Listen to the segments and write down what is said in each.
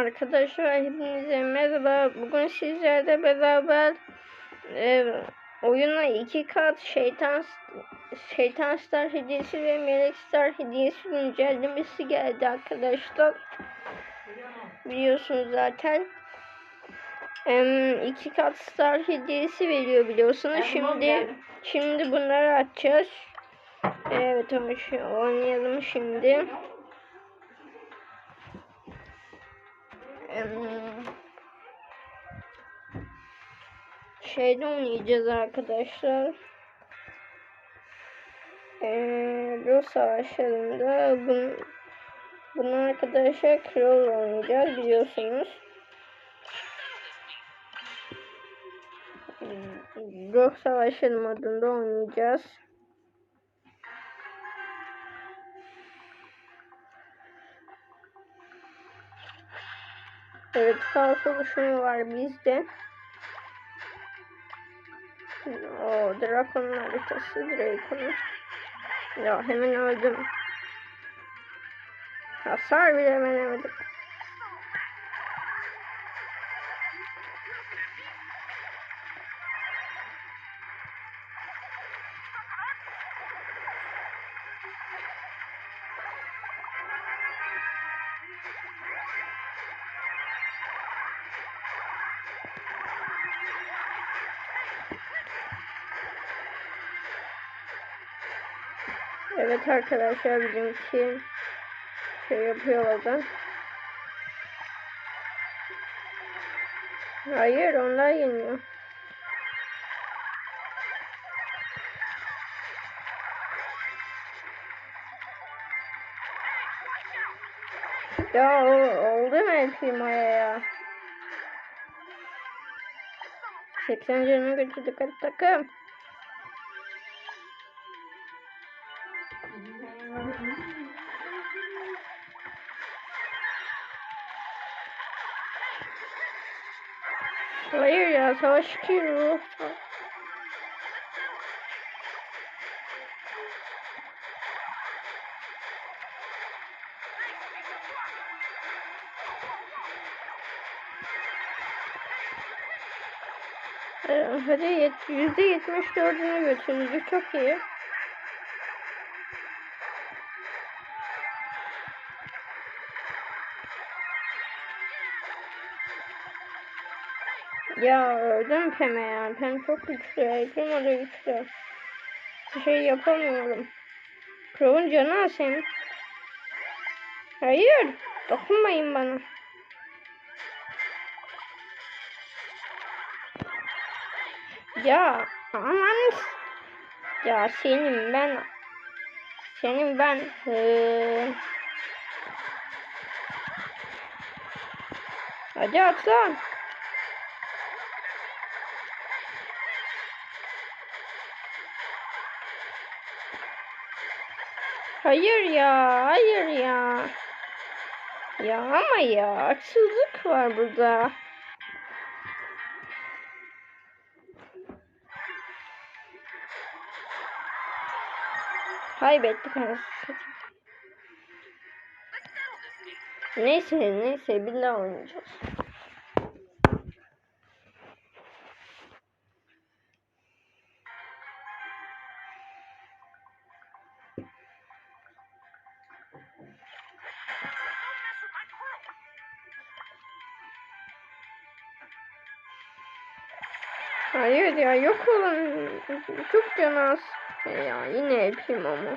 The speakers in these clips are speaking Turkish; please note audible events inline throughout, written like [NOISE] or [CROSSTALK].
Arkadaşlar hepinize merhaba. Bugün sizlerle beraber e, oyuna iki kat şeytan şeytan star hediyesi ve melek star hediyesi güncellemesi geldi arkadaşlar. Biliyorsunuz zaten. E, iki kat star hediyesi veriyor biliyorsunuz. Şimdi şimdi bunları açacağız. Evet oynayalım şimdi. Şeyde oynayacağız arkadaşlar. Ee, Rus savaşlarında bun, bunu arkadaşlar Kral oynayacağız biliyorsunuz. Rus savaşları modunda oynayacağız. Evet kaos oluşumu var bizde. O Drakon'un haritası Drakon'un. Ya hemen öldüm. Hasar bile veremedim. Evet arkadaşlar bizimki şey yapıyor. Hayır onlar yeniyor. Ya oldu mu el firmaya ya? 80 canını götürdük hadi takım. Hayır ya savaş çıkıyor. Ee, Hadi yet- yüzde yetmiş dördünü götürdük çok iyi. Ya öldüm Pem'e ya. Pem çok güçlü. Ekrim o da güçlü. Bir şey yapamıyorum. Crow'un canı hem. Hayır. Dokunmayın bana. Ya aman. Ya senin ben senin ben ee... Hadi atlan. Hayır ya, hayır ya. Ya ama ya, haksızlık var burada. Kaybettik anasını. Neyse, neyse, bir daha oynayacağız. Hayır ya, yok olun. Çok can az. Ya yine yapayım ama.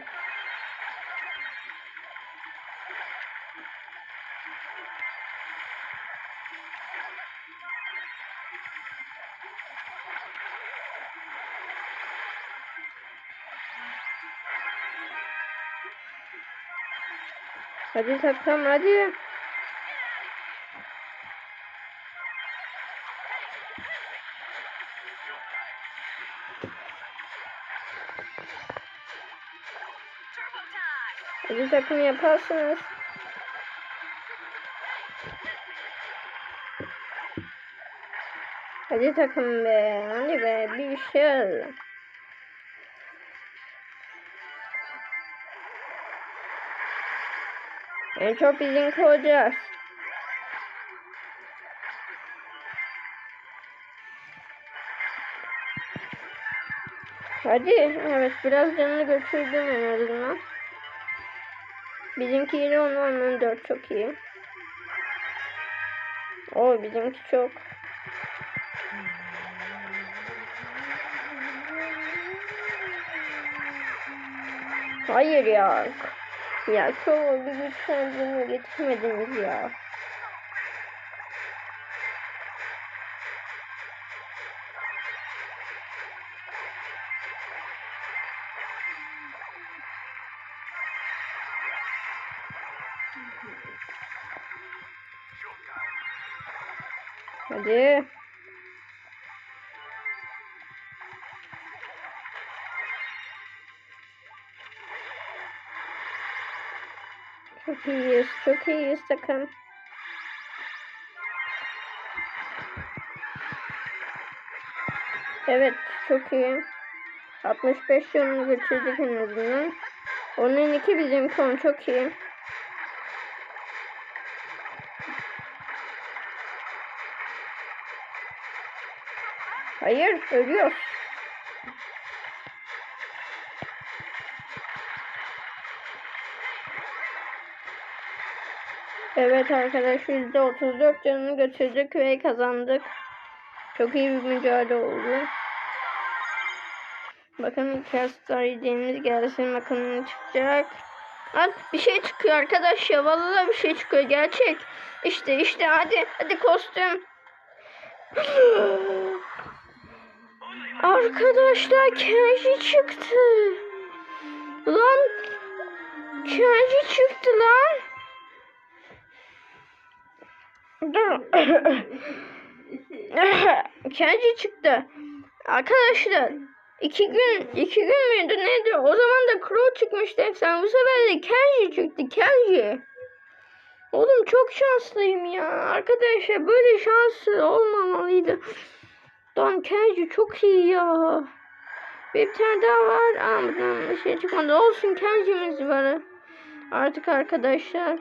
Hadi takım hadi. takım yaparsınız. Hadi takım be. Hadi be. Bir şey al. En çok bizim kovacağız. Hadi. Evet biraz canını götürdüm en azından. Bizimki 7 10 onun 4 çok iyi. O bizimki çok. Hayır ya. Ya çok bir güçlendirme getirmediniz ya. Hadi. Çok iyiyiz, çok iyiyiz takım. Evet, çok iyi. 65 yılını geçirdik en azından. Onun iki bizimki on çok iyi. Hayır, ölüyor. Evet arkadaşlar %34 canını götürdük ve kazandık. Çok iyi bir mücadele oldu. Bakın Castar hediyemiz gelsin. Ne çıkacak. Al bir şey çıkıyor arkadaş ya. Vallahi bir şey çıkıyor. Gerçek. İşte işte hadi. Hadi kostüm. [GASPS] [LAUGHS] Arkadaşlar Kenji çıktı. Lan Kenji çıktı lan. Dur. [COUGHS] Kenji çıktı. Arkadaşlar iki gün iki gün müydü neydi? O zaman da Crow çıkmıştı efsane. Bu sefer de Kenji çıktı. Kenji. Oğlum çok şanslıyım ya. Arkadaşlar böyle şanslı olmamalıydı. Lan Kenji çok iyi ya. Bir tane daha var. Buradan bir şey çıkmadı. Olsun Kenji'miz var. Artık arkadaşlar.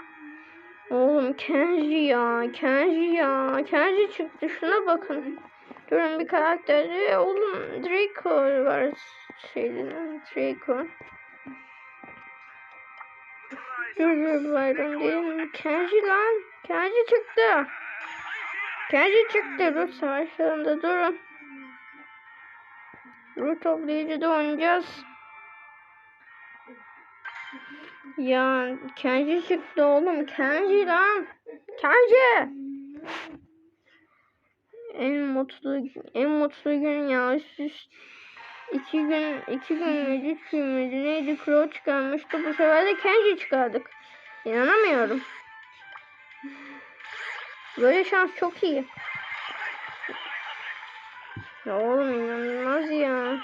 Oğlum Kenji ya. Kenji ya. Kenji çıktı. Şuna bakın. Durun bir karakteri. Oğlum Draco var. Şeyden Draco. Dur dur Byron değil. Kenji lan. Kenji çıktı. Kenji çıktı. Dur savaşlarında durun. Dur toplayıcıda oynayacağız. Ya Kenji çıktı oğlum. Kenji lan. Kenji. En mutlu en mutlu gün ya. Üst üst iki gün iki gün müydü üç gün müydü neydi Crow çıkarmıştı. Bu sefer de Kenji çıkardık. İnanamıyorum. Böyle şans çok iyi. Ya oğlum inanılmaz ya.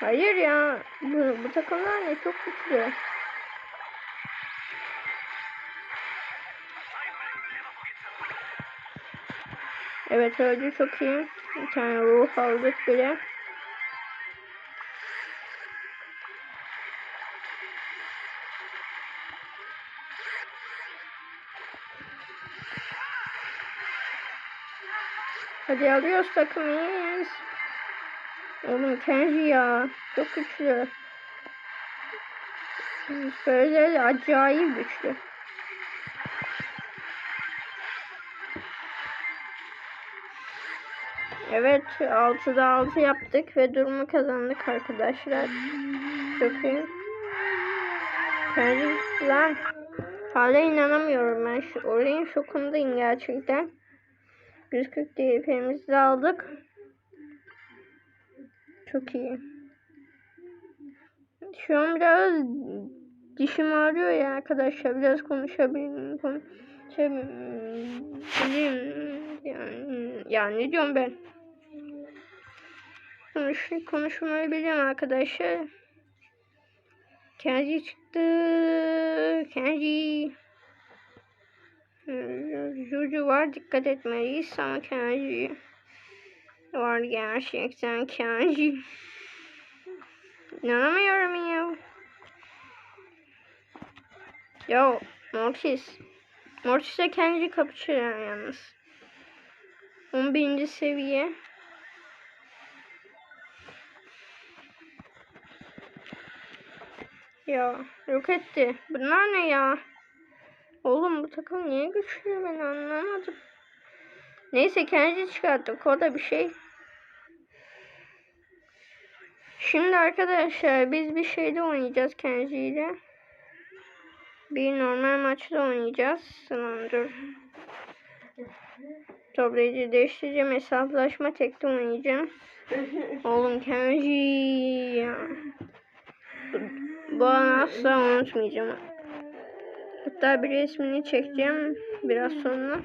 Hayır ya. Bu, bu takımlar ne çok güçlü. Evet öldü çok iyi. Bir tane ruh aldık bile. Hadi alıyoruz takımıyız. Oğlum Kenji ya. Çok güçlü. Böyle acayip güçlü. Evet 6'da 6 yaptık ve durumu kazandık arkadaşlar. Çok iyi. Kenji lan. Hala inanamıyorum ben. Şu, olayın şokundayım gerçekten. 140 DP'mizi aldık. Çok iyi. Şu an biraz dişim ağrıyor ya arkadaşlar. Biraz konuşabilirim. Konuşabilirim. Yani, yani ne diyorum ben? Konuş, konuşmayı biliyorum arkadaşlar. Kenji çıktı. Kenji. Juju var dikkat etmeliyiz ama Kenji var gerçekten Kenji. İnanamıyorum ya. Yo Mortis. Mortis'e Kenji kapışıyor yalnız. 11. seviye. Ya yok etti. Bunlar ne ya? Oğlum bu takım niye güçlü ben anlamadım. Neyse kendi çıkarttık o da bir şey. Şimdi arkadaşlar biz bir şeyde oynayacağız Kenji ile. Bir normal maçta oynayacağız. Dur. Toplayıcı değiştireceğim. Hesaplaşma tekte oynayacağım. Oğlum Kenji ya. Bu an asla unutmayacağım. Hatta bir resmini çekeceğim biraz sonra.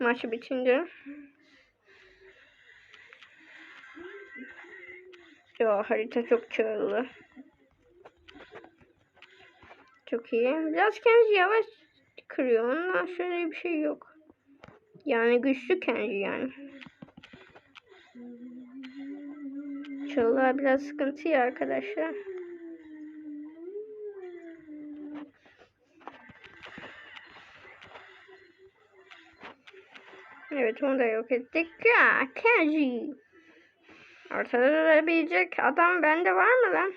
Maçı bitince. Ya harita çok çağırlı. Çok iyi. Biraz Kenji yavaş kırıyor. Ondan şöyle bir şey yok. Yani güçlü Kenji yani. Çağlar biraz sıkıntı ya arkadaşlar. Evet onu da yok ettik. Ya Kenji. Ortada durabilecek adam bende var mı lan?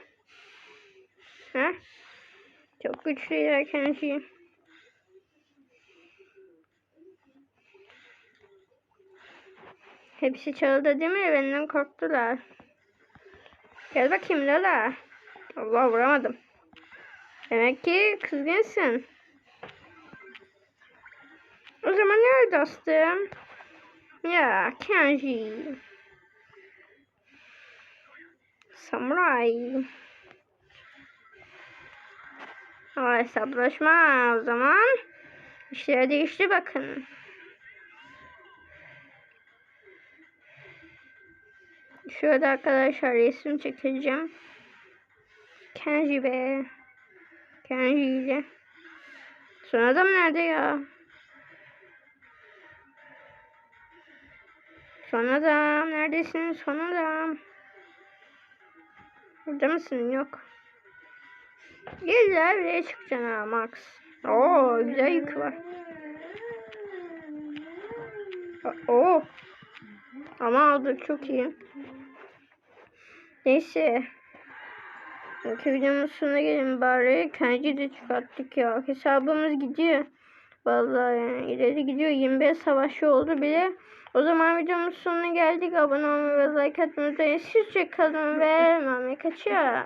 He? Çok güçlü ya Kenji. Hepsi çaldı değil mi? Benden korktular. Gel bakayım Lala. Allah vuramadım. Demek ki kızgınsın. O zaman nerede dostum? Ya Kenji. Samuray. O hesaplaşma o zaman. İşler değişti bakın. Şöyle arkadaşlar resim çekeceğim. Kenji be. Kenji ile. Son adam nerede ya? Son adam neredesin son adam? Burada mısın? Yok. Güzel buraya çıkacaksın ha Max. Oo güzel yük var. Oo. Ama aldı çok iyi. Neyse. İki videonun sonuna gelin bari. Kenji de çıkarttık ya. Hesabımız gidiyor. Vallahi yani ileri gidiyor. 25 savaşçı oldu bile. O zaman videomuz sonuna geldik. Abone olmayı ve like atmayı unutmayın. Sizce kalın ve Mami kaçıyor.